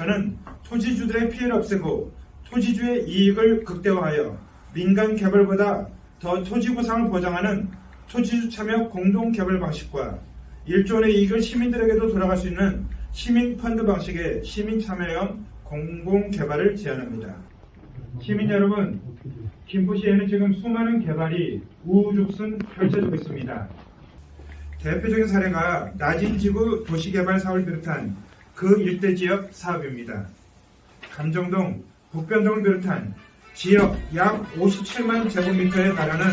저는 토지주들의 피해를 없애고 토지주의 이익을 극대화하여 민간 개발보다 더 토지 구상을 보장하는 토지주 참여 공동 개발 방식과 1조 원의 이익을 시민들에게도 돌아갈 수 있는 시민 펀드 방식의 시민 참여형 공공 개발을 제안합니다. 시민 여러분, 김포시에는 지금 수많은 개발이 우후죽순 펼쳐지고 있습니다. 대표적인 사례가 낮은 지구 도시개발 사업을 비롯한 그 일대 지역 사업입니다. 감정동, 북변동을 비롯한 지역 약 57만 제곱미터에 달하는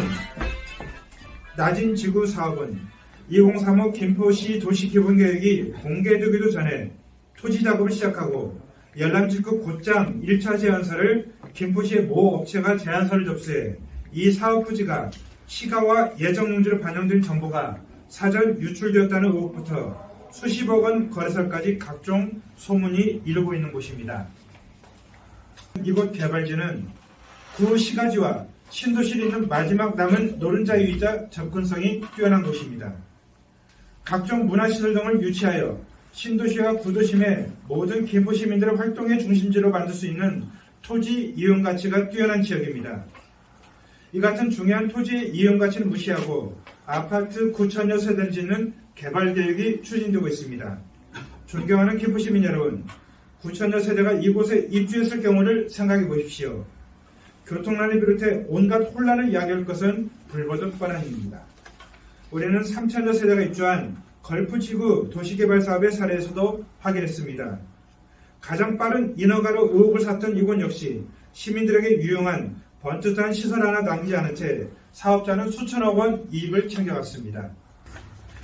낮은 지구 사업은 2035 김포시 도시기본계획이 공개되기도 전에 토지 작업을 시작하고 열람직구 곧장 1차 제안서를 김포시의 모 업체가 제안서를 접수해 이 사업 부지가 시가와 예정 용지로 반영된 정보가 사전 유출되었다는 의혹부터 수십억 원 거래설까지 각종 소문이 일고 있는 곳입니다. 이곳 개발지는 구 시가지와 신도시를 잇는 마지막 남은 노른자위이자 접근성이 뛰어난 곳입니다. 각종 문화시설 등을 유치하여 신도시와 구도심의 모든 김포 시민들의 활동의 중심지로 만들 수 있는 토지 이용 가치가 뛰어난 지역입니다. 이 같은 중요한 토지의 이용 가치는 무시하고 아파트 9천여 세대를 짓는 개발 계획이 추진되고 있습니다. 존경하는 김포 시민 여러분, 9천여 세대가 이곳에 입주했을 경우를 생각해 보십시오. 교통난을 비롯해 온갖 혼란을 야기할 것은 불보듯 뻔한 일입니다. 올해는 3천여 세대가 입주한 걸프지구 도시개발 사업의 사례에서도 확인했습니다. 가장 빠른 인허가로 의혹을 샀던 이곳 역시 시민들에게 유용한 번듯한 시설 하나 남기지 않은 채 사업자는 수천억 원 이익을 챙겨갔습니다.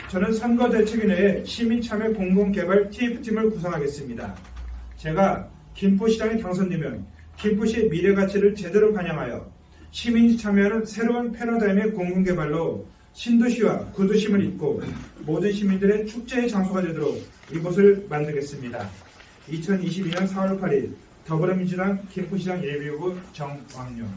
저는 선거 대책위 내에 시민참여 공공개발 TF팀을 구성하겠습니다. 제가 김포시장에 당선되면 김포시의 미래 가치를 제대로 반영하여 시민이 참여하는 새로운 패러다임의 공공개발로 신도시와 구도심을 잇고 모든 시민들의 축제의 장소가 되도록 이곳을 만들겠습니다. 2022년 4월 8일 더불어민주당 김포시장 예비후보 정왕용